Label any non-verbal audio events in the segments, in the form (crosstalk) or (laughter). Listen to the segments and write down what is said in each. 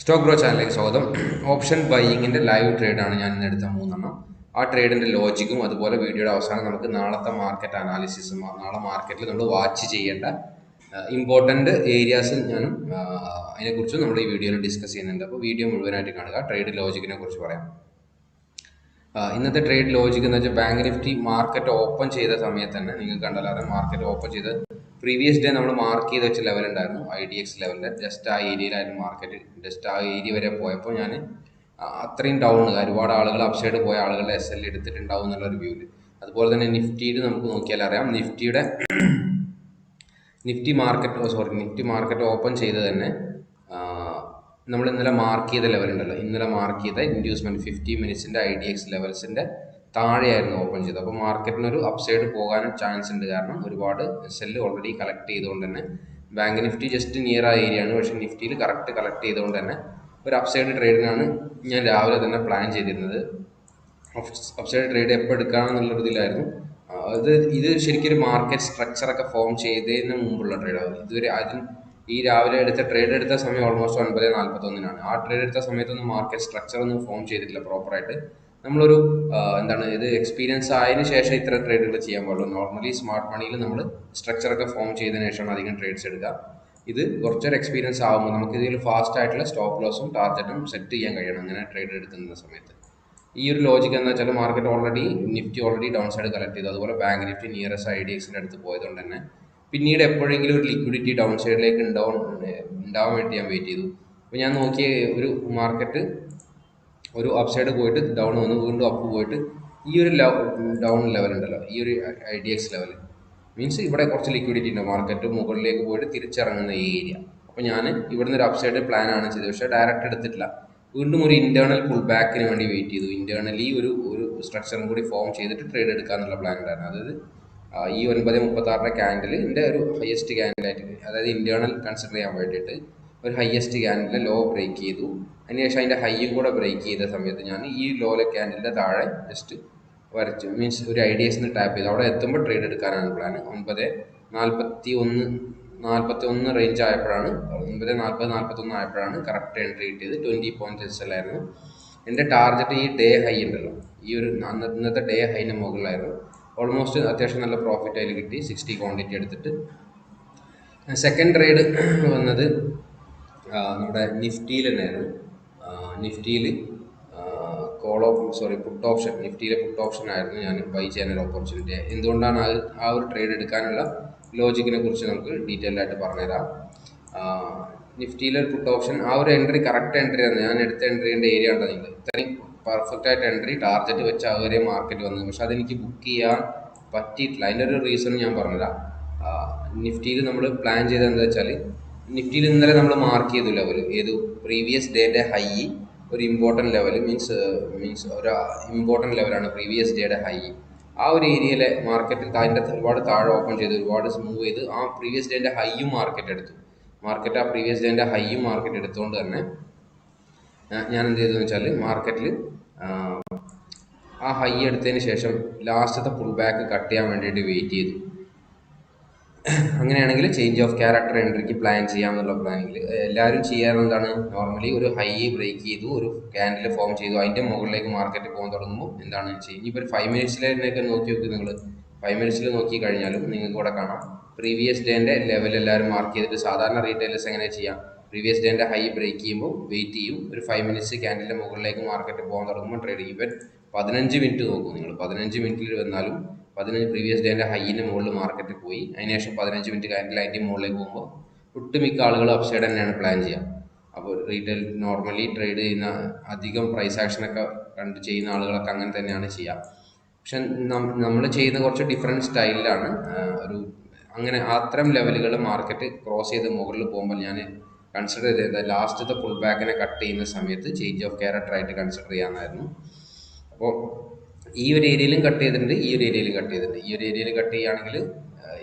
Stock bro ചാനലിലേക്ക് സ്വാഗതം. Option ബൈയിങ്ങിന്റെ live ട്രേഡാണ് ഞാൻ ഇന്ന് എടുത്ത മൂന്നെണ്ണം. ആ ട്രേഡിന്റെ ലോജിക്കും അതുപോലെ വീഡിയോയുടെ അവസാനം നമുക്ക് നാളത്തെ മാർക്കറ്റ് അനാലിസിസും നാളെ മാർക്കറ്റിൽ നമ്മൾ വാച്ച് ചെയ്യേണ്ട ഇമ്പോർട്ടന്റ് ഏരിയാസ് ഞാനും അതിനെക്കുറിച്ചും നമ്മൾ ഈ വീഡിയോയിൽ ഡിസ്കസ് ചെയ്യുന്നുണ്ട്. അപ്പോൾ വീഡിയോ മുഴുവനായിട്ട് കാണുക. ട്രേഡ് ലോജിക്കിനെ കുറിച്ച് പറയാം. ഇന്നത്തെ ട്രേഡ് ലോജിക് എന്ന് വെച്ചാൽ ബാങ്ക് നിഫ്റ്റി മാർക്കറ്റ് ഓപ്പൺ ചെയ്ത സമയത്ത് തന്നെ നിങ്ങൾക്ക് കണ്ടാലും മാർക്കറ്റ് ഓപ്പൺ ചെയ്ത് പ്രീവിയസ് ഡേ നമ്മൾ മാർക്ക് ചെയ്ത് വെച്ച ലെവൽ ഉണ്ടായിരുന്നു ഐ ഡി എക്സ് ലെവലിന്റെ ജസ്റ്റ് ആ ഏരിയയിലായിരുന്നു മാർക്കറ്റ് ജസ്റ്റ് ആ ഏരിയ വരെ പോയപ്പോൾ ഞാൻ അത്രയും ഡൗൺ ഒരുപാട് ആളുകൾ അപ്സൈഡ് പോയ ആളുകളുടെ എസ് എൽ എടുത്തിട്ടുണ്ടാവും എന്നുള്ള ഒരു വ്യൂവിൽ അതുപോലെ തന്നെ നിഫ്റ്റിയിൽ നമുക്ക് നോക്കിയാൽ അറിയാം നിഫ്റ്റിയുടെ (clears throat) Nifty market sorry Nifty market open ചെയ്ത് തന്നെ നമ്മൾ ഇന്നലെ മാർക്ക് ചെയ്ത ലെവൽ ഉണ്ടല്ലോ ഇന്നലെ മാർക്ക് ചെയ്ത ഇൻഡ്യൂസ്മെന്റ് ഫിഫ്റ്റി മിനിറ്റ്സിന്റെ ഐ ഡി എക്സ് ലെവൽസിന്റെ താഴെയായിരുന്നു ഓപ്പൺ ചെയ്തത്. അപ്പോൾ മാർക്കറ്റിനൊരു അപ്സൈഡ് പോകാനും ചാൻസ് ഉണ്ട്. കാരണം ഒരുപാട് സെല്ല് ഓൾറെഡി കളക്ട് ചെയ്തുകൊണ്ട് തന്നെ ബാങ്ക് നിഫ്റ്റി ജസ്റ്റ് നിയർ ആ ഏരിയ ആണ്. പക്ഷേ നിഫ്റ്റിയിൽ കറക്റ്റ് കളക്ട് ചെയ്തുകൊണ്ട് തന്നെ ഒരു അപ്സൈഡ് ട്രേഡിനാണ് ഞാൻ രാവിലെ തന്നെ പ്ലാൻ ചെയ്തിരുന്നത്. അപ്സൈഡ് ട്രേഡ് എപ്പോൾ എടുക്കാമെന്നുള്ളൊരു ഇതിലായിരുന്നു. അത് ഇത് ശരിക്കും ഒരു മാർക്കറ്റ് സ്ട്രക്ചറൊക്കെ ഫോം ചെയ്തതിന് മുമ്പുള്ള ട്രേഡാണ് ഇതുവരെ അതിന് ഈ രാവിലെ എടുത്ത ട്രേഡ് എടുത്ത സമയം ഓൾമോസ്റ്റ് ഒൻപത് നാൽപ്പത്തൊന്നിനാണ് ആ ട്രേഡ് എടുത്ത സമയത്തൊന്നും മാർക്കറ്റ് സ്ട്രക്ചർ ഒന്നും ഫോം ചെയ്തിട്ടില്ല പ്രോപ്പറായിട്ട് നമ്മളൊരു എന്താണ് ഇത് എക്സ്പീരിയൻസ് ആയതിന് ശേഷം ഇത്ര ട്രേഡുകൾ ചെയ്യാൻ പാടുള്ളൂ. നോർമലി സ്മാർട്ട് മണിയിൽ നമ്മൾ സ്ട്രക്ചറൊക്കെ ഫോം ചെയ്തതിനു ശേഷമാണ് അധികം ട്രേഡ്സ് എടുക്കുക. ഇത് കുറച്ചൊരു എക്സ്പീരിയൻസ് ആകുമ്പോൾ നമുക്ക് ഇതിൽ ഫാസ്റ്റ് ആയിട്ടുള്ള സ്റ്റോപ്പ് ലോസും ടാർഗറ്റും സെറ്റ് ചെയ്യാൻ കഴിയണം. അങ്ങനെ ട്രേഡ് എടുക്കുന്ന സമയത്ത്. ഈ ഒരു ലോജിക് എന്ന് വെച്ചാൽ market already Nifty already down side collect ചെയ്തു. അതുപോലെ bank Nifty nearest I D എക്സിന്റെ അടുത്ത് പോയതുകൊണ്ട് തന്നെ പിന്നീട് എപ്പോഴെങ്കിലും ഒരു ലിക്വിഡിറ്റി ഡൗൺ സൈഡിലേക്ക് ഉണ്ടാവും ഉണ്ടാവാൻ വേണ്ടി ഞാൻ വെയിറ്റ് ചെയ്തു. അപ്പോൾ ഞാൻ നോക്കിയ ഒരു മാർക്കറ്റ് ഒരു അപ്സൈഡ് സൈഡ് പോയിട്ട് ഡൗൺ വന്ന് വീണ്ടും അപ്പ് പോയിട്ട് ഈ ഒരു ഡൗൺ ലെവൽ ഉണ്ടല്ലോ ഈ ഒരു I D X level means ഇവിടെ കുറച്ച് ലിക്വിഡിറ്റി ഉണ്ട് മാർക്കറ്റ് മുകളിലേക്ക് പോയിട്ട് തിരിച്ചിറങ്ങുന്ന ഏരിയ അപ്പോൾ ഞാൻ ഇവിടുന്ന് ഒരു അപ്സൈഡ് പ്ലാനാണ് ചെയ്തത് പക്ഷേ ഡയറക്റ്റ് എടുത്തിട്ടില്ല. വീണ്ടും ഒരു ഇന്റേണൽ പുൾ ബാക്കിന് വേണ്ടി വെയിറ്റ് ചെയ്തു. ഇന്റേണലി ഒരു ഒരു സ്ട്രക്ചറും കൂടി ഫോം ചെയ്തിട്ട് ട്രേഡ് എടുക്കാന്നുള്ള പ്ലാൻ ഉണ്ടായിരുന്നു. അതായത് ഈ ഒൻപത് മുപ്പത്തി ആറിന്റെ ക്യാൻഡിലിന്റെ ഒരു ഹയസ്റ്റ് ക്യാൻഡിലായിട്ട് അതായത് ഇന്റേണൽ കൺസിഡർ ചെയ്യാൻ വേണ്ടിയിട്ട് ഒരു ഹയസ്റ്റ് ക്യാൻഡിലെ ലോ ബ്രേക്ക് ചെയ്തു. അതിനുശേഷം അതിന്റെ ഹൈയും കൂടെ ബ്രേക്ക് ചെയ്ത സമയത്ത് ഞാൻ ഈ ലോലെ ക്യാൻഡിലിന്റെ താഴെ ജസ്റ്റ് വരച്ചു. മീൻസ് ഒരു ഐഡിയസിന് ടാപ്പ് ചെയ്തു. അവിടെ എത്തുമ്പോൾ ട്രേഡ് എടുക്കാനാണ് പ്ലാൻ ഒൻപത് നാൽപ്പത്തി ഒന്ന് നാൽപ്പത്തി ഒന്ന് റേഞ്ച് ആയപ്പോഴാണ് ഒൻപത് നാൽപ്പത് നാൽപ്പത്തൊന്ന് ആയപ്പോഴാണ് കറക്റ്റ് എൻട്രി കിട്ടിയത്. ട്വന്റി പോയിന്റ് എസ് എല്ലായിരുന്നു എന്റെ ടാർഗറ്റ് ഈ ഡേ ഹൈ ഉണ്ടല്ലോ. ഈ ഒരു ഇന്നത്തെ ഡേ ഹൈന് മുകളിലായിരുന്നു. ഓൾമോസ്റ്റ് അത്യാവശ്യം നല്ല പ്രോഫിറ്റ് അതിൽ കിട്ടി. സിക്സ്റ്റി ക്വാണ്ടിറ്റി എടുത്തിട്ട്. സെക്കൻഡ് ട്രേഡ് വന്നത് നമ്മുടെ നിഫ്റ്റിയിൽ തന്നെയായിരുന്നു നിഫ്റ്റിയിൽ call of sorry put option നിഫ്റ്റിയിലെ put option ആയിരുന്നു ഞാൻ ബൈ ചെയ്യാൻ ഒരു ഓപ്പർച്യൂണിറ്റി എന്തുകൊണ്ടാണ് അത് ആ ഒരു ട്രേഡ് എടുക്കാനുള്ള ലോജിക്കിനെ കുറിച്ച് നമുക്ക് ഡീറ്റെയിൽ ആയിട്ട് പറഞ്ഞുതരാം. നിഫ്റ്റിയിലെ പുട്ട് ഓപ്ഷൻ ആ ഒരു എൻട്രി കറക്റ്റ് എൻട്രി ആണ്. ഞാൻ എടുത്ത എൻട്രീന്റെ ഏരിയ ഉണ്ടോ നിങ്ങൾ ഇത്രയും പെർഫെക്റ്റ് ആയിട്ട് എൻട്രി ടാർഗറ്റ് വെച്ച് ആ ഒരു മാർക്കറ്റ് വന്നു. പക്ഷെ അതെനിക്ക് ബുക്ക് ചെയ്യാൻ പറ്റിയിട്ടില്ല. അതിന്റെ ഒരു റീസൺ ഞാൻ പറഞ്ഞുതരാം. നിഫ്റ്റിയിൽ നമ്മൾ പ്ലാൻ ചെയ്തത് എന്താ വെച്ചാൽ നിഫ്റ്റിയിൽ ഇന്നലെ നമ്മൾ മാർക്ക് ചെയ്തു ലെവൽ ഏത്? പ്രീവിയസ് ഡേയുടെ ഹൈ ഒരു ഇമ്പോർട്ടന്റ് ലെവൽ മീൻസ് മീൻസ് ഒരു ഇമ്പോർട്ടന്റ് ലെവലാണ് പ്രീവിയസ് ഡേയുടെ ഹൈ ആ ഒരു ഏരിയയിലെ മാർക്കറ്റിൽ അതിന്റെ ഒരുപാട് താഴെ ഓപ്പൺ ചെയ്ത് ഒരുപാട് മൂവ് ചെയ്ത് ആ പ്രീവിയസ് ഡേന്റെ ഹൈയും മാർക്കറ്റ് എടുത്തു. മാർക്കറ്റ് ആ പ്രീവിയസ് ഡേന്റെ ഹൈയും മാർക്കറ്റ് എടുത്തുകൊണ്ട് തന്നെ ഞാൻ എന്ത് ചെയ്തു വെച്ചാൽ മാർക്കറ്റിൽ ആ ഹൈ എടുത്തതിന് ശേഷം ലാസ്റ്റത്തെ പുൾ ബാക്ക് കട്ട് ചെയ്യാൻ വേണ്ടിയിട്ട് വെയിറ്റ് ചെയ്തു. അങ്ങനെയാണെങ്കിൽ ചേഞ്ച് ഓഫ് ക്യാരക്ടർ എൻട്രിക്ക് പ്ലാൻ ചെയ്യാമെന്നുള്ള പ്ലാനിങ്ങിൽ എല്ലാവരും ചെയ്യാറുള്ളത് നോർമലി ഒരു ഹൈ ബ്രേക്ക് ചെയ്തു ഒരു ക്യാൻഡിൽ ഫോം ചെയ്തു അതിന്റെ മുകളിലേക്ക് മാർക്കറ്റ് പോകാൻ തുടങ്ങുമ്പോൾ എന്താണ് ചെയ്യുക? ഇനിയിപ്പോൾ ഒരു ഫൈവ് മിനിറ്റ്സിലേക്ക് നോക്കി നോക്കി നിങ്ങൾ ഫൈവ് മിനിറ്റ്സിൽ നോക്കി കഴിഞ്ഞാലും നിങ്ങൾക്ക് ഇവിടെ കാണാം. പ്രീവിയസ് ഡേന്റെ ലെവൽ എല്ലാവരും മാർക്ക് ചെയ്തിട്ട് സാധാരണ റീറ്റെയിലേഴ്സ് എങ്ങനെ ചെയ്യാം? പ്രീവിയസ് ഡേന്റെ ഹൈ ബ്രേക്ക് ചെയ്യുമ്പോൾ വെയിറ്റ് ചെയ്യും. ഒരു ഫൈവ് മിനിറ്റ്സ് ക്യാൻഡിലിന്റെ മുകളിലേക്ക് മാർക്കറ്റ് പോകാൻ തുടങ്ങുമ്പോൾ ട്രേഡ് ചെയ്യും ഇവൻ പതിനഞ്ച് മിനിറ്റ് നോക്കും നിങ്ങൾ. പതിനഞ്ച് മിനിറ്റിൽ വന്നാലും പതിനഞ്ച് പ്രീവിയസ് ഡേന്റെ ഹൈന്റെ മുകളിൽ മാർക്കറ്റ് പോയി. അതിനുശേഷം പതിനഞ്ച് മിനിറ്റ് ക്യാൻഡിൽ അതിന്റെ മുകളിലേക്ക് പോകുമ്പോൾ ഒട്ടുമിക്ക ആളുകൾ അപ്സൈഡ് തന്നെയാണ് പ്ലാൻ ചെയ്യുക. അപ്പോൾ റീറ്റെയിൽ നോർമലി ട്രേഡ് ചെയ്യുന്ന അധികം പ്രൈസ് ആക്ഷനൊക്കെ കണ്ട് ചെയ്യുന്ന ആളുകളൊക്കെ അങ്ങനെ തന്നെയാണ് ചെയ്യുക. പക്ഷെ നമ്മൾ ചെയ്യുന്ന കുറച്ച് ഡിഫറെന്റ് സ്റ്റൈലിലാണ് ഒരു അങ്ങനെ അത്തരം ലെവലുകൾ മാർക്കറ്റ് ക്രോസ് ചെയ്ത് മുകളിൽ പോകുമ്പോൾ ഞാൻ കൺസിഡർ ചെയ്ത ലാസ്റ്റത്തെ പുൾ ബാക്കിനെ കട്ട് ചെയ്യുന്ന സമയത്ത് ചേഞ്ച് ഓഫ് ക്യാരക്ടർ ആയിട്ട് കൺസിഡർ ചെയ്യാമെന്നായിരുന്നു അപ്പോൾ ഈ ഒരു ഏരിയയിലും കട്ട് ചെയ്തിട്ടുണ്ട് ഈ ഒരു ഏരിയയിലും കട്ട് ചെയ്തിട്ടുണ്ട്. ഈ ഒരു ഏരിയയിൽ കട്ട് ചെയ്യുകയാണെങ്കിൽ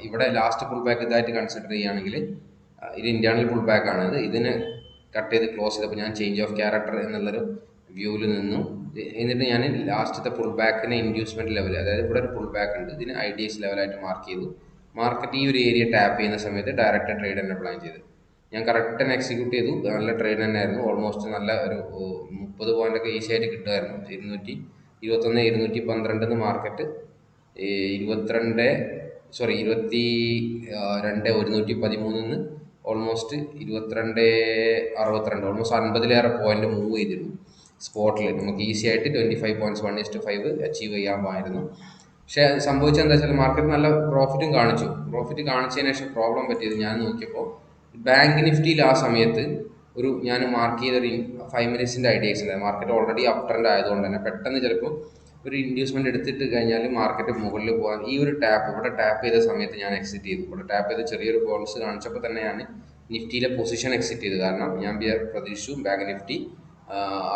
ഇവിടെ ലാസ്റ്റ് പുൾ ബാക്ക് ഇതായിട്ട് കൺസിഡർ ചെയ്യുകയാണെങ്കിൽ ഇത് ഇന്റേണൽ പുൾ ബാക്ക് ആണ്. ഇത് ഇതിന് കട്ട് ചെയ്ത് ക്ലോസ് ചെയ്തപ്പോൾ ഞാൻ ചേഞ്ച് ഓഫ് ക്യാരക്ടർ എന്നുള്ളൊരു വ്യൂവിൽ നിന്നു. എന്നിട്ട് ഞാൻ ലാസ്റ്റത്തെ പുൾ ബാക്കിനെ ഇൻഡ്യൂസ്മെന്റ് ലെവൽ അതായത് ഇവിടെ ഒരു പുൾ ബാക്ക് ഉണ്ട്. ഇതിന് ഐ ഡി എസ് ലെവലായിട്ട് മാർക്ക് ചെയ്തു മാർക്കറ്റ് ഈ ഒരു ഏരിയ ടാപ്പ് ചെയ്യുന്ന സമയത്ത് ഡയറക്റ്റ് ട്രേഡ് തന്നെ പ്ലാൻ ചെയ്ത്. ഞാൻ കറക്റ്റ് തന്നെ എക്സിക്യൂട്ട് ചെയ്തു. നല്ല ട്രേഡ് തന്നെ ആയിരുന്നു. ഓൾമോസ്റ്റ് നല്ല ഒരു മുപ്പത് ഒക്കെ ഈസി ആയിട്ട് കിട്ടുമായിരുന്നു. ഇരുന്നൂറ്റി ഇരുപത്തൊന്ന് ഇരുന്നൂറ്റി പന്ത്രണ്ടെന്ന് മാർക്കറ്റ്. ഇരുപത്തിരണ്ട് സോറി ഇരുപത്തി രണ്ട് ഒരുന്നൂറ്റി പതിമൂന്നിന്ന് ഓൾമോസ്റ്റ് ഇരുപത്തിരണ്ട് അറുപത്തിരണ്ട് ഓൾമോസ്റ്റ് അൻപതിലേറെ പോയിന്റ് മൂവ് ചെയ്തിരുന്നു സ്പോട്ടിൽ നമുക്ക് ഈസി ആയിട്ട് twenty five points one is to five achieve ചെയ്യാമായിരുന്നു. പക്ഷേ അത് സംഭവിച്ചത് എന്താ വെച്ചാൽ മാർക്കറ്റ് നല്ല പ്രോഫിറ്റും കാണിച്ചു. പ്രോഫിറ്റ് കാണിച്ചതിന് ശേഷം പ്രോബ്ലം പറ്റിയത് ഞാൻ നോക്കിയപ്പോൾ ബാങ്ക് നിഫ്റ്റിയിൽ ആ സമയത്ത് ഒരു ഞാൻ മാർക്ക് ചെയ്ത ഒരു ഫൈവ് മിനിറ്റ്സിന്റെ ഐഡിയസ് ഉണ്ടായി മാർക്കറ്റ് ഓൾറെഡി അപ് ട്രെൻഡ് ആയതുകൊണ്ട് തന്നെ. പെട്ടെന്ന് ചിലപ്പോൾ ഒരു ഇൻഡ്യൂസ്മെന്റ് എടുത്തിട്ട് കഴിഞ്ഞാൽ മാർക്കറ്റ് മുകളിൽ പോകാൻ ഈ ഒരു ടാപ്പ് ഇവിടെ ടാപ്പ് ചെയ്ത സമയത്ത് ഞാൻ എക്സിറ്റ് ചെയ്തു. ഇവിടെ ടാപ്പ് ചെയ്ത് ചെറിയൊരു ബോൺസ് കാണിച്ചപ്പോൾ തന്നെ ഞാൻ നിഫ്റ്റിയിലെ പൊസിഷൻ എക്സിറ്റ് ചെയ്തു. കാരണം ഞാൻ പ്രതീക്ഷിച്ചു ബാങ്ക് നിഫ്റ്റി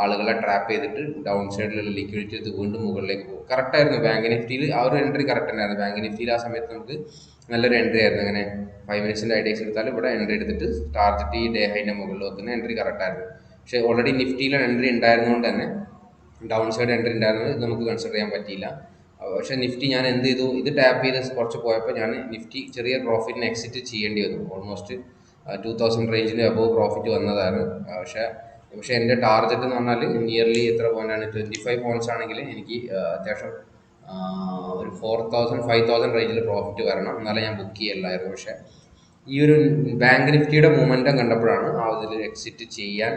ആളുകളെ ട്രാപ്പ് ചെയ്തിട്ട് ഡൗൺ സൈഡിലുള്ള ലിക്വിഡിറ്റി എടുത്ത് വീണ്ടും മുകളിലേക്ക് പോകും. കറക്റ്റ് ആയിരുന്നു ബാങ്ക് നിഫ്റ്റിയിൽ ആ ഒരു എൻട്രി കറക്റ്റ് തന്നെയായിരുന്നു. ബാങ്ക് നിഫ്റ്റിയിൽ ആ സമയത്ത് നമുക്ക് നല്ലൊരു എൻട്രി ആയിരുന്നു. അങ്ങനെ ഫൈവ് മിനിറ്റ്സിന്റെ ഐഡിയസ് എടുത്താൽ ഇവിടെ എൻട്രി എടുത്തിട്ട് ടാർജറ്റ് ഈ ഡേ ഹൈന്റെ മുകളിൽ വെക്കുന്ന എൻട്രി കറക്റ്റായിരുന്നു പക്ഷേ ഓൾറെഡി നിഫ്റ്റിയിൽ എൻട്രി ഉണ്ടായിരുന്നുകൊണ്ട് തന്നെ ഡൗൺ സൈഡ് എൻട്രി ഉണ്ടായിരുന്നത് നമുക്ക് കൺസിഡർ ചെയ്യാൻ പറ്റിയില്ല. പക്ഷേ നിഫ്റ്റി ഞാൻ എന്ത് ചെയ്തു? ഇത് ടാപ്പ് ചെയ്ത് കുറച്ച് പോയപ്പോൾ ഞാൻ നിഫ്റ്റി ചെറിയ പ്രോഫിറ്റിന് എക്സിറ്റ് ചെയ്യേണ്ടി വന്നു. ഓൾമോസ്റ്റ് ടു തൗസൻഡ് റേഞ്ചിന്റെ അബോവ് പ്രോഫിറ്റ് വന്നതാണ് പക്ഷേ പക്ഷേ എന്റെ ടാർഗറ്റ് എന്ന് പറഞ്ഞാൽ നിയർലി എത്ര പോയിന്റാണ് ട്വന്റി ഫൈവ് പോയിന്റ്സ് ആണെങ്കിൽ എനിക്ക് അത്യാവശ്യം ഒരു ഫോർ തൗസൻഡ് ഫൈവ് തൗസൻഡ് റേഞ്ചിൽ പ്രോഫിറ്റ് വരണം. എന്നാലേ ഞാൻ ബുക്ക് ചെയ്യല്ലായിരുന്നു പക്ഷേ ഈ ഒരു ബാങ്ക് നിഫ്റ്റിയുടെ മൂമെന്റം കണ്ടപ്പോഴാണ് ആ ഇതിൽ എക്സിറ്റ് ചെയ്യാൻ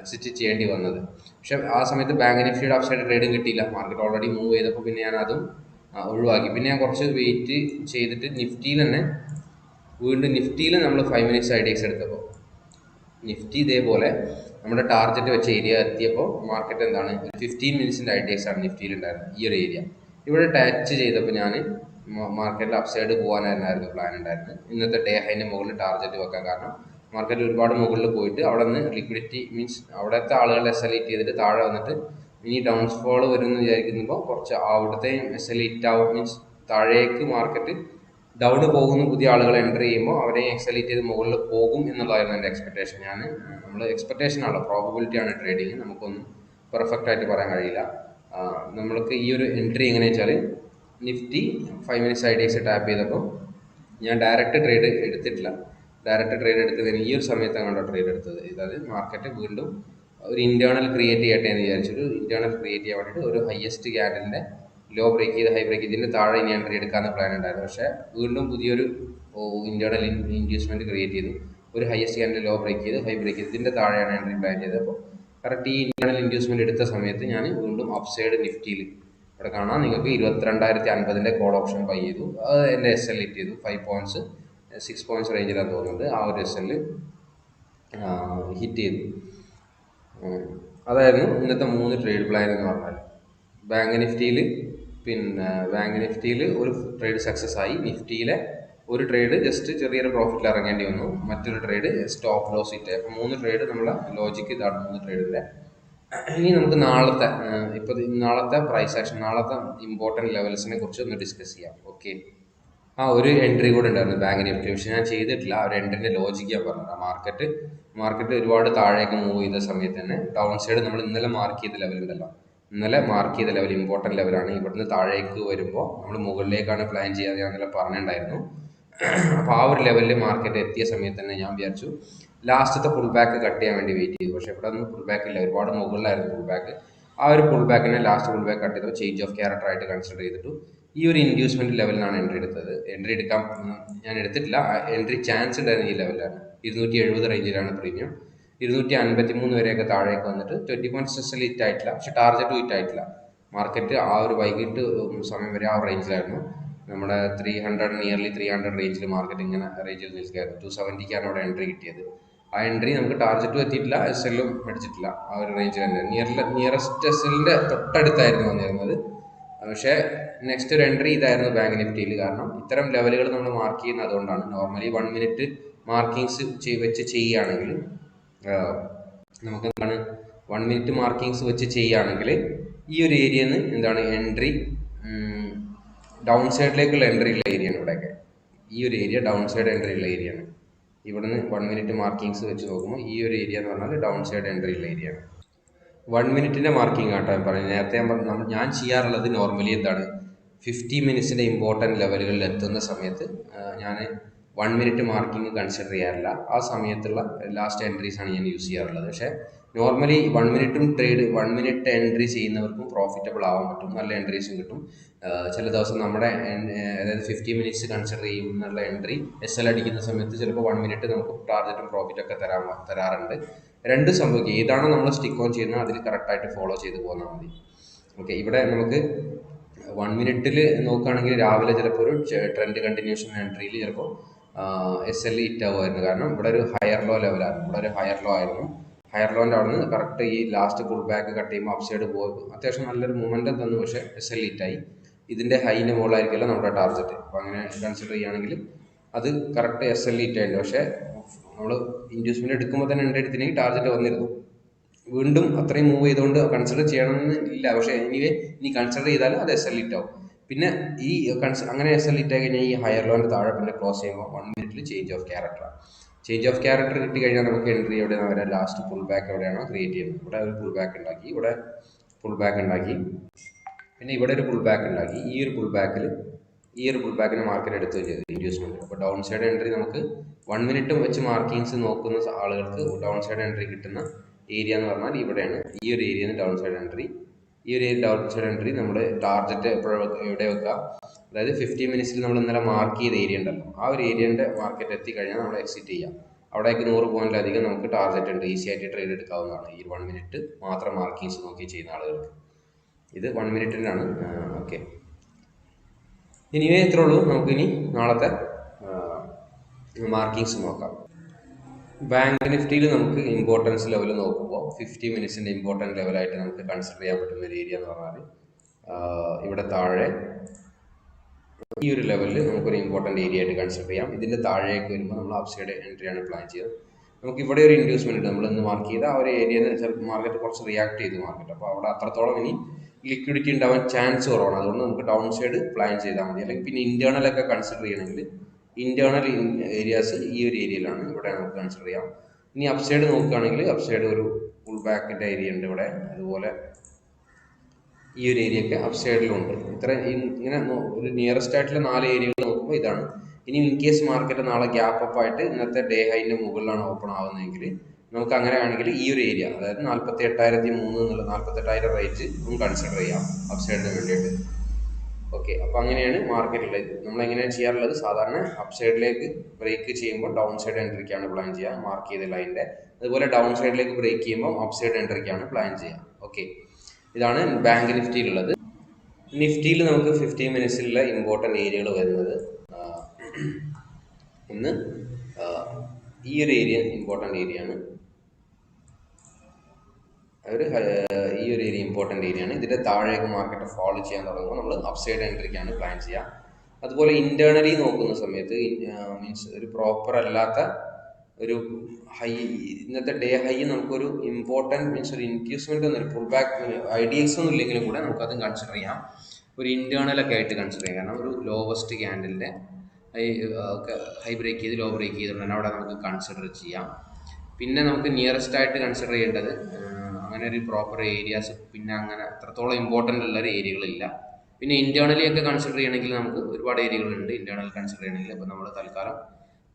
എക്സിറ്റ് ചെയ്യേണ്ടി വന്നത്. പക്ഷേ ആ സമയത്ത് ബാങ്ക് നിഫ്റ്റിയുടെ അപ്സൈഡ് ട്രേഡും കിട്ടിയില്ല. മാർക്കറ്റ് ഓൾറെഡി മൂവ് ചെയ്തപ്പോൾ പിന്നെ ഞാൻ അതും ഒഴിവാക്കി. പിന്നെ ഞാൻ കുറച്ച് വെയിറ്റ് ചെയ്തിട്ട് നിഫ്റ്റിയിൽ തന്നെ വീണ്ടും നിഫ്റ്റിയിൽ നമ്മൾ ഫൈവ് മിനിറ്റ്സ് ഐഡിയസ് എടുത്തപ്പോൾ നിഫ്റ്റി ഇതേപോലെ നമ്മുടെ ടാർഗറ്റ് വെച്ച ഏരിയ എത്തിയപ്പോൾ മാർക്കറ്റ് എന്താണ്? ഫിഫ്റ്റീൻ മിനിറ്റ്സിന്റെ ഐഡിയസ് ആണ് നിഫ്റ്റിയിൽ ഉണ്ടായിരുന്നത് ഈ ഒരു ഏരിയ ഇവിടെ ടച്ച് ചെയ്തപ്പോൾ ഞാൻ മാർക്കറ്റിൽ അപ്സൈഡ് പോകാനായിരുന്നു പ്ലാൻ ഉണ്ടായിരുന്നത്. ഇന്നത്തെ ഡേ ഹൈന്റെ മുകളിൽ ടാർഗറ്റ് വെക്കാൻ കാരണം മാർക്കറ്റ് ഒരുപാട് മുകളിൽ പോയിട്ട് അവിടെ നിന്ന് ലിക്വിഡിറ്റി മീൻസ് അവിടുത്തെ ആളുകൾ എസ് എൽ ചെയ്തിട്ട് താഴെ വന്നിട്ട് ഇനി ഡൗൺഫോൾ വരുമെന്ന് വിചാരിക്കുമ്പോൾ കുറച്ച് അവിടുത്തെയും എസ് എൽ ആവും മീൻസ് താഴേക്ക് മാർക്കറ്റ് ഡൗൺ പോകുന്ന പുതിയ ആളുകൾ എന്റർ ചെയ്യുമ്പോൾ അവരെ എക്സലേറ്റ് ചെയ്ത് മുകളിൽ പോകും എന്നുള്ളതായിരുന്നു എന്റെ എക്സ്പെക്ടേഷൻ ഞാൻ നമ്മൾ എക്സ്പെക്ടേഷൻ ആണല്ലോ പ്രോബബിലിറ്റി ആണ് ട്രേഡിങ് നമുക്കൊന്നും പെർഫെക്റ്റ് ആയിട്ട് പറയാൻ കഴിയില്ല. നമ്മൾക്ക് ഈ ഒരു എൻട്രി എങ്ങനെ വെച്ചാൽ Nifty five minutes X tap ചെയ്തപ്പോൾ ഞാൻ ഡയറക്റ്റ് ട്രേഡ് എടുത്തിട്ടില്ല. ഡയറക്റ്റ് ട്രേഡ് എടുത്തതിന് ഈ ഒരു സമയത്താണ് കണ്ടോ ട്രേഡ് എടുത്തത്. അതായത് മാർക്കറ്റ് വീണ്ടും ഒരു ഇന്റേർണൽ ക്രിയേറ്റ് ചെയ്യട്ടെ എന്ന് വിചാരിച്ചു ഒരു ക്രിയേറ്റ് ചെയ്യാൻ വേണ്ടിയിട്ട് ഒരു ഹയസ്റ്റ് ക്യാൻഡലിന്റെ ലോ ബ്രേക്ക് ചെയ്ത് ഹൈ ബ്രേക്ക് ഇതിന്റെ താഴെ ഇനി എൻട്രി എടുക്കാമെന്ന് പ്ലാൻ ഉണ്ടായിരുന്നു. പക്ഷേ വീണ്ടും പുതിയൊരു ഇന്റേണൽ ഇൻഡ്യൂസ്മെന്റ് ക്രിയേറ്റ് ചെയ്തു. ഒരു ഹയസ്റ്റ് ക്യാൻഡിൽ ലോ ബ്രേക്ക് ചെയ്ത് ഹൈ ബ്രേക്ക് ചെയ്ത്. ഇതിന്റെ താഴെയാണ് എൻട്രി പ്ലാൻ ചെയ്തത്. അപ്പോൾ കറക്റ്റ് ഈ ഇന്റേർണൽ ഇൻഡ്യൂസ്മെന്റ് എടുത്ത സമയത്ത് ഞാൻ വീണ്ടും അപ്സൈഡ് നിഫ്റ്റിയിൽ ഇവിടെ കാണാം. നിങ്ങൾക്ക് ഇരുപത്തിരണ്ടായിരത്തി അൻപതിന്റെ കോൾ ഓപ്ഷൻ ബൈ ചെയ്തു. അത് എന്റെ എസ് എൽ ഇറ്റ് ചെയ്തു. ഫൈവ് പോയിന്റ്സ് സിക്സ് പോയിന്റ്സ് റേഞ്ചിലാണ് തോന്നുന്നത് ആ ഒരു എസ് എല്ലിൽ ഹിറ്റ് ചെയ്തു. അതായിരുന്നു ഇന്നത്തെ മൂന്ന് ട്രേഡ് പ്ലാൻ എന്ന് പറഞ്ഞാൽ ബാങ്ക് നിഫ്റ്റിയിൽ പിന്നെ ബാങ്ക് നിഫ്റ്റിയിൽ ഒരു ട്രേഡ് സക്സസ് ആയി. നിഫ്റ്റിയിലെ ഒരു ട്രേഡ് ജസ്റ്റ് ചെറിയൊരു പ്രോഫിറ്റിൽ ഇറങ്ങേണ്ടി വന്നു. മറ്റൊരു ട്രേഡ് സ്റ്റോപ്പ് ലോസ് ഇറ്റ് അപ്പോൾ മൂന്ന് ട്രേഡ് നമ്മളെ ലോജിക്ക് ഇതാണ് മൂന്ന് ട്രേഡിന്റെ ഇനി നമുക്ക് നാളത്തെ ഇപ്പോൾ നാളത്തെ പ്രൈസ് ആക്ഷൻ നാളത്തെ ഇമ്പോർട്ടന്റ് ലെവൽസിനെ കുറിച്ച് ഒന്ന് ഡിസ്കസ് ചെയ്യാം. ഓക്കെ ആ ഒരു എൻട്രി കൂടെ ഉണ്ടായിരുന്നു ബാങ്ക് നിഫ്റ്റി. പക്ഷെ ഞാൻ ചെയ്തിട്ടില്ല. ആ ഒരു എൻട്രിന്റെ ലോജിക്ക് ഞാൻ പറഞ്ഞത്. ആ മാർക്കറ്റ് മാർക്കറ്റ് ഒരുപാട് താഴേക്ക് മൂവ് ചെയ്ത സമയത്ത് തന്നെ ഡൗൺ സൈഡ് നമ്മൾ ഇന്നലെ മാർക്ക് ചെയ്ത ലെവൽ ഉണ്ടല്ലോ ഇന്നലെ മാർക്ക് ചെയ്ത ലെവൽ ഇമ്പോർട്ടന്റ് ലെവലാണ് ഇവിടുന്ന് താഴേക്ക് വരുമ്പോൾ നമ്മൾ മുകളിലേക്കാണ് പ്ലാൻ ചെയ്യാതെ ഞാൻ ഇന്നലെ പറഞ്ഞിട്ടുണ്ടായിരുന്നു. അപ്പോൾ ആ ഒരു ലെവലിൽ മാർക്കറ്റ് എത്തിയ സമയത്ത് തന്നെ ഞാൻ വിചാരിച്ചു ലാസ്റ്റത്തെ പുൾ ബാക്ക് കട്ട് ചെയ്യാൻ വേണ്ടി വെയിറ്റ് ചെയ്തു. പക്ഷേ ഇവിടെ ഒന്നും പുൾ ബാക്ക് ഇല്ല. ഒരുപാട് മുകളിലായിരുന്നു പുൾ ബാക്ക് ആ ഒരു പുൾ ബാക്കിനെ ലാസ്റ്റ് പുൾ ബാക്ക് കട്ട് ചെയ്തപ്പോൾ ചേഞ്ച് ഓഫ് ക്യാരക്ടർ ആയിട്ട് കൺസിഡർ ചെയ്തിട്ടു. ഈ ഒരു ഇൻഡ്യൂസ്മെന്റ് ലെവലിലാണ് എൻട്രി എടുത്തത്. എൻട്രി എടുക്കാൻ ഞാൻ എടുത്തിട്ടില്ല. എൻട്രി ചാൻസ് ഉണ്ടായിരുന്ന ഈ ലെവലിലാണ് ഇരുന്നൂറ്റി എഴുപത് റേഞ്ചിലാണ് പ്രീമിയം ഇരുന്നൂറ്റി അൻപത്തി മൂന്ന് വരെയൊക്കെ താഴേക്ക് വന്നിട്ട് ട്വന്റി പോയിന്റ് സിക്സിൽ ഹിറ്റ് ആയിട്ടില്ല. പക്ഷെ ടാർഗറ്റ് ഹിറ്റ് ആയിട്ടില്ല മാർക്കറ്റ് ആ ഒരു വൈകിട്ട് സമയം വരെ ആ റേഞ്ചിലായിരുന്നു നമ്മുടെ three hundred nearly three hundred റേഞ്ചിൽ മാർക്കറ്റ് ഇങ്ങനെ റേഞ്ചിൽ നിൽക്കുകയായിരുന്നു. ടു സെവന്റിക്കാണ് അവിടെ എൻട്രി കിട്ടിയത്. ആ എൻട്രി നമുക്ക് ടാർജറ്റും എത്തിയിട്ടില്ല എസ് എല്ലും അടിച്ചിട്ടില്ല ആ ഒരു റേഞ്ചിൽ തന്നെ. നിയർ നിയറസ്റ്റ് എസ് എല്ലിന്റെ തൊട്ടടുത്തായിരുന്നു വന്നിരുന്നത്. പക്ഷേ നെക്സ്റ്റ് ഒരു എൻട്രി ഇതായിരുന്നു ബാങ്ക് നിഫ്റ്റിയിൽ കാരണം ഇത്തരം ലെവലുകൾ നമ്മൾ മാർക്ക് ചെയ്യുന്നത് അതുകൊണ്ടാണ്. നോർമലി വൺ മിനിറ്റ് മാർക്കിങ്സ് വെച്ച് ചെയ്യുകയാണെങ്കിൽ നമുക്ക് എന്താണ് വൺ മിനിറ്റ് മാർക്കിങ്സ് വെച്ച് ചെയ്യുകയാണെങ്കിൽ ഈ ഒരു ഏരിയയിൽ നിന്ന് എന്താണ് എൻട്രി ഡൗൺ സൈഡിലേക്കുള്ള എൻട്രി ഉള്ള ഏരിയ ആണ് ഇവിടെയൊക്കെ. ഈ ഒരു ഏരിയ ഡൗൺ സൈഡ് എൻട്രി ഉള്ള ഏരിയ ആണ്. ഇവിടുന്ന് വൺ മിനിറ്റ് മാർക്കിങ്സ് വെച്ച് നോക്കുമ്പോൾ ഈ ഒരു ഏരിയ എന്ന് പറഞ്ഞാൽ ഡൗൺ സൈഡ് എൻട്രി ഉള്ള ഏരിയ ആണ്. വൺ മിനിറ്റിന്റെ മാർക്കിംഗ് ആട്ടോ ഞാൻ പറഞ്ഞു നേരത്തെ ഞാൻ പറഞ്ഞു ഞാൻ ചെയ്യാറുള്ളത് നോർമലി എന്താണ്? ഫിഫ്റ്റി മിനിറ്റ്സിന്റെ ഇമ്പോർട്ടന്റ് ലെവലുകളിൽ എത്തുന്ന സമയത്ത് ഞാൻ വൺ മിനിറ്റ് മാർക്കിംഗ് കൺസിഡർ ചെയ്യാറില്ല. ആ സമയത്തുള്ള ലാസ്റ്റ് എൻട്രീസ് ആണ് ഞാൻ യൂസ് ചെയ്യാറുള്ളത്. പക്ഷേ നോർമലി വൺ മിനിറ്റും ട്രേഡ് വൺ മിനിറ്റ് എൻട്രി ചെയ്യുന്നവർക്കും പ്രോഫിറ്റബിൾ ആവാൻ പറ്റും. നല്ല എൻട്രീസും കിട്ടും. ചില ദിവസം നമ്മുടെ അതായത് ഫിഫ്റ്റി മിനിറ്റ്സ് കൺസിഡർ ചെയ്യും എന്നുള്ള എൻട്രി എസ് എൽ അടിക്കുന്ന സമയത്ത് ചിലപ്പോൾ വൺ മിനിറ്റ് നമുക്ക് ടാർഗറ്റും പ്രോഫിറ്റൊക്കെ തരാൻ തരാറുണ്ട്. രണ്ട് സംഭവിക്കും. ഏതാണോ നമ്മൾ സ്റ്റിക്ക് ഓൺ ചെയ്യുന്നത് അതിൽ കറക്റ്റായിട്ട് ഫോളോ ചെയ്ത് പോകുന്നാൽ മതി. ഓക്കെ ഇവിടെ നമുക്ക് വൺ മിനിറ്റിൽ നോക്കുകയാണെങ്കിൽ രാവിലെ ചിലപ്പോൾ ഒരു ട്രെൻഡ് കണ്ടിന്യൂഷൻ എൻട്രിയിൽ ചിലപ്പോൾ എസ് എൽ ഇറ്റ് ആവുമായിരുന്നു കാരണം ഇവിടെ ഒരു ഹയർ ലോ ലെവലായിരുന്നു ഇവിടെ ഒരു ഹയർ ലോ ആയിരുന്നു. ഹയർ ലോന്റെ അവിടെ നിന്ന് കറക്റ്റ് ഈ ലാസ്റ്റ് ഫുൾ ബാക്ക് കട്ട് ചെയ്യുമ്പോൾ അപ് സൈഡ് പോയി. അത്യാവശ്യം നല്ലൊരു മൂവ്മെന്റ് തന്നു. പക്ഷേ എസ് എൽ ഇറ്റായി ഇതിന്റെ ഹൈന്റെ മുകളിലായിരിക്കില്ല നമ്മുടെ ടാർഗറ്റ് അപ്പോൾ അങ്ങനെ കൺസിഡർ ചെയ്യുകയാണെങ്കിൽ അത് കറക്റ്റ് എസ് എൽ ഇറ്റ് ആയിരുന്നു പക്ഷേ നമ്മൾ ഇൻഡ്യൂസ്മെന്റ് എടുക്കുമ്പോൾ തന്നെ എന്റെ അടുത്തിനെങ്കിൽ ടാർഗറ്റ് വന്നിരുന്നു. വീണ്ടും അത്രയും മൂവ് ചെയ്തുകൊണ്ട് കൺസിഡർ ചെയ്യണമെന്ന് ഇല്ല. പക്ഷേ എനിവേ ഇനി കൺസിഡർ ചെയ്താലും അത് എസ് എൽ ഇറ്റ് ആവും പിന്നെ ഈ കൺസ് അങ്ങനെ എസ് ആയി കഴിഞ്ഞാൽ ഈ ഹയർ ലോന്റെ താഴെ പിന്നെ ക്ലോസ് ചെയ്യുമ്പോൾ വൺ മിനിറ്റിൽ ചേഞ്ച് ഓഫ് ക്യാരക്ടറാണ് ചേഞ്ച് ഓഫ് ക്യാരക്ടർ കിട്ടി കഴിഞ്ഞാൽ നമുക്ക് എൻട്രി എവിടെയാണ് വരാം? ലാസ്റ്റ് ഫുൾ ബാക്ക് എവിടെയാണോ ക്രിയേറ്റ് ചെയ്യുന്നത്. ഇവിടെ ഒരു ഫുൾ ബാക്ക് ഉണ്ടാക്കി ഇവിടെ ഫുൾ ബാക്ക് ഉണ്ടാക്കി. പിന്നെ ഇവിടെ ഒരു ഫുൾ ബാക്ക് ഉണ്ടാക്കി. ഈ ഒരു ഫുൾ ബാക്കിൽ ഈ ഒരു ഫുൾ ബാക്കിന് മാർക്കറ്റ് എടുക്കുകയും ചെയ്തു ഇൻഡ്യൂസ്മെന്റ് അപ്പോൾ ഡൗൺ സൈഡ് എൻട്രി നമുക്ക് വൺ മിനിറ്റ് വെച്ച് മാർക്കിങ്സ് നോക്കുന്ന ആളുകൾക്ക് ഡൗൺ സൈഡ് എൻട്രി കിട്ടുന്ന ഏരിയ എന്ന് പറഞ്ഞാൽ ഇവിടെയാണ്. ഈ ഒരു ഏരിയയിൽ ഡൗൺ സൈഡ് എൻട്രി ഈ ഒരു ഡൗട്ട് എൻട്രി നമ്മൾ ടാർജറ്റ് എപ്പോഴും എവിടെ വെക്കുക അതായത് ഫിഫ്റ്റി മിനിറ്റ്സിൽ നമ്മൾ ഇന്നലെ മാർക്ക് ചെയ്ത ഏരിയ ഉണ്ടല്ലോ. ആ ഒരു ഏരിയന്റെ മാർക്കറ്റ് എത്തിക്കഴിഞ്ഞാൽ നമ്മൾ എക്സിറ്റ് ചെയ്യാം. അവിടേക്ക് നൂറ് പോയിന്റിലധികം നമുക്ക് ടാർജറ്റ് ഉണ്ട്. ഈസി ആയിട്ട് ട്രേഡ് എടുക്കാവുന്നതാണ്. ഈ വൺ മിനിറ്റ് മാത്രം മാർക്കിങ്സ് നോക്കി ചെയ്യുന്ന ആളുകൾക്ക്. ഇത് വൺ മിനിറ്റിനാണ് ഓക്കെ ഇനിവേ ഇത്രേ ഉള്ളൂ. നമുക്കിനി നാളത്തെ മാർക്കിങ്സ് നോക്കാം. ബാങ്ക് നിഫ്റ്റിയിൽ നമുക്ക് ഇമ്പോർട്ടൻസ് ലെവൽ നോക്കുമ്പോൾ ഫിഫ്റ്റി മിനിറ്റ്സിന്റെ ഇമ്പോർട്ടന്റ് ലെവലായിട്ട് നമുക്ക് കൺസിഡർ ചെയ്യാൻ പറ്റുന്ന ഒരു ഏരിയ എന്ന് പറഞ്ഞാൽ ഇവിടെ താഴെ ഈ ഒരു ലെവലിൽ നമുക്കൊരു ഇമ്പോർട്ടന്റ് ഏരിയ ആയിട്ട് കൺസിഡർ ചെയ്യാം. ഇതിന്റെ താഴേക്ക് വരുമ്പോൾ നമ്മൾ അപ്സൈഡ് എൻട്രി ആണ് പ്ലാൻ ചെയ്തത് നമുക്ക് ഇവിടെ ഒരു ഇൻഡ്യൂസ്മെന്റ് ഉണ്ട്. നമ്മൾ ഇന്ന് മാർക്ക് ചെയ്ത ആ ഒരു ഏരിയ മാർക്കറ്റ് കുറച്ച് റിയാക്ട് ചെയ്തു മാർക്കറ്റ് അപ്പോൾ അവിടെ അത്രത്തോളം ഇനി ലിക്വിഡിറ്റി ഉണ്ടാവാൻ ചാൻസ് കുറവാണ്. അതുകൊണ്ട് നമുക്ക് ഡൗൺ സൈഡ് പ്ലാൻ ചെയ്താൽ മതി. അല്ലെങ്കിൽ പിന്നെ ഇന്റേണൽ ഒക്കെ കൺസിഡർ ചെയ്യണമെങ്കിൽ ഇന്റേണൽ ഏരിയാസ് ഈ ഒരു ഏരിയയിലാണ് ഇവിടെ നമുക്ക് കൺസിഡർ ചെയ്യാം. ഇനി അപ്സൈഡ് നോക്കുകയാണെങ്കിൽ അപ്സൈഡ് ഒരു ഫുൾ ബാക്കിന്റെ ഏരിയ ഉണ്ട് ഇവിടെ. അതുപോലെ ഈ ഒരു ഏരിയ ഒക്കെ അപ് സൈഡിലുണ്ട് ഇത്ര ഇങ്ങനെ ഒരു നിയറസ്റ്റ് ആയിട്ടുള്ള നാല് ഏരിയകൾ നോക്കുമ്പോൾ ഇതാണ്. ഇനി ഇൻ കേസ് മാർക്കറ്റ് നാളെ ഗ്യാപ്പ് അപ്പ് ആയിട്ട് ഇന്നത്തെ ഡേ ഹൈന്റെ മുകളിലാണ് ഓപ്പൺ ആവുന്നതെങ്കിൽ നമുക്ക് അങ്ങനെ ആണെങ്കിൽ ഈ ഒരു ഏരിയ അതായത് നാൽപ്പത്തി എട്ടായിരത്തി മൂന്ന് എന്നുള്ള നാൽപ്പത്തി എട്ടായിരം റേറ്റ് നമുക്ക് കൺസിഡർ ചെയ്യാം. അപ് സൈഡിന് വേണ്ടിയിട്ട്. ഓക്കെ അപ്പോൾ അങ്ങനെയാണ് മാർക്കറ്റിലേക്ക് നമ്മൾ എങ്ങനെയാണ് ചെയ്യാറുള്ളത്? സാധാരണ അപ് സൈഡിലേക്ക് ബ്രേക്ക് ചെയ്യുമ്പോൾ ഡൗൺ സൈഡ് എൻട്രിക്കാണ് പ്ലാൻ ചെയ്യുക മാർക്ക് ചെയ്ത ലൈനിന്റെ അതുപോലെ ഡൗൺ സൈഡിലേക്ക് ബ്രേക്ക് ചെയ്യുമ്പോൾ അപ് സൈഡ് എൻട്രിക്കാണ് പ്ലാൻ ചെയ്യുക. ഓക്കെ ഇതാണ് ബാങ്ക് നിഫ്റ്റിയിലുള്ളത് നിഫ്റ്റിയിൽ നമുക്ക് ഫിഫ്റ്റീൻ മിനിറ്റ്സിലുള്ള ഇമ്പോർട്ടന്റ് ഏരിയകൾ വരുന്നത് ഒന്ന് ഈ ഒരു ഏരിയ ഇമ്പോർട്ടന്റ് ഏരിയ ആണ്. ഒരു ഈ ഒരു ഏരിയ ഇമ്പോർട്ടന്റ് ഏരിയ ആണ്. ഇതിന്റെ താഴേക്ക് മാർക്കറ്റ് ഫോളോ ചെയ്യാൻ തുടങ്ങുമ്പോൾ നമ്മൾ അപ്സൈഡ് എൻട്രിക്കാണ് പ്ലാൻ ചെയ്യുക. അതുപോലെ ഇന്റേണലി നോക്കുന്ന സമയത്ത് മീൻസ് ഒരു പ്രോപ്പർ അല്ലാത്ത ഒരു ഹൈ ഇന്നത്തെ ഡേ ഹൈ നമുക്കൊരു ഇമ്പോർട്ടന്റ് മീൻസ് ഒരു ഇൻക്യൂസ്മെന്റ് ഒന്നും ഫുൾ ബാക്ക് ഐഡിയസ് ഒന്നും ഇല്ലെങ്കിലും കൂടെ നമുക്കതും കൺസിഡർ ചെയ്യാം. ഒരു ഇന്റേർണലൊക്കെ ആയിട്ട് കൺസിഡർ ചെയ്യാം. കാരണം ഒരു ലോവസ്റ്റ് ക്യാൻഡലിന്റെ ഹൈ ഹൈ ബ്രേക്ക് ചെയ്ത് ലോ ബ്രേക്ക് ചെയ്തിട്ടുണ്ടെങ്കിൽ അവിടെ നമുക്ക് കൺസിഡർ ചെയ്യാം. പിന്നെ നമുക്ക് നിയറസ്റ്റ് ആയിട്ട് കൺസിഡർ ചെയ്യേണ്ടത് അങ്ങനെ ഒരു പ്രോപ്പർ ഏരിയാസ് പിന്നെ അങ്ങനെ അത്രത്തോളം ഇമ്പോർട്ടന്റ് ഉള്ള ഒരു ഏരിയകളില്ല പിന്നെ ഇന്റേണലി ഒക്കെ കൺസിഡർ ചെയ്യണമെങ്കിൽ നമുക്ക് ഒരുപാട് ഏരിയകളുണ്ട് ഇന്റേണൽ കൺസിഡർ ചെയ്യണമെങ്കിൽ അപ്പോൾ നമ്മൾ തൽക്കാലം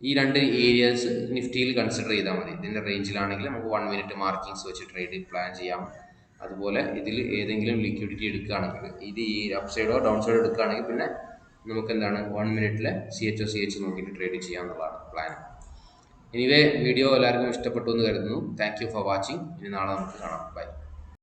ഈ രണ്ട് ഏരിയാസ് നിഫ്റ്റിയിൽ കൺസിഡർ ചെയ്താൽ മതി. ഇതിന്റെ റേഞ്ചിലാണെങ്കിൽ നമുക്ക് വൺ മിനിറ്റ് മാർക്കിങ്സ് വെച്ച് ട്രേഡ് പ്ലാൻ ചെയ്യാം. അതുപോലെ ഇതിൽ ഏതെങ്കിലും ലിക്വിഡിറ്റി എടുക്കുകയാണെങ്കിൽ ഇത് ഈ അപ് സൈഡോ ഡൗൺ സൈഡോ എടുക്കുകയാണെങ്കിൽ പിന്നെ നമുക്ക് എന്താണ്? വൺ മിനിറ്റിൽ C H O C H നോക്കിയിട്ട് ട്രേഡ് ചെയ്യാമെന്നുള്ളതാണ് പ്ലാൻ എനിവേ വീഡിയോ എല്ലാവർക്കും ഇഷ്ടപ്പെട്ടു എന്ന് കരുതുന്നു. താങ്ക് ഫോർ വാച്ചിങ് ഇനി നാളെ നമുക്ക് കാണാം. ബൈ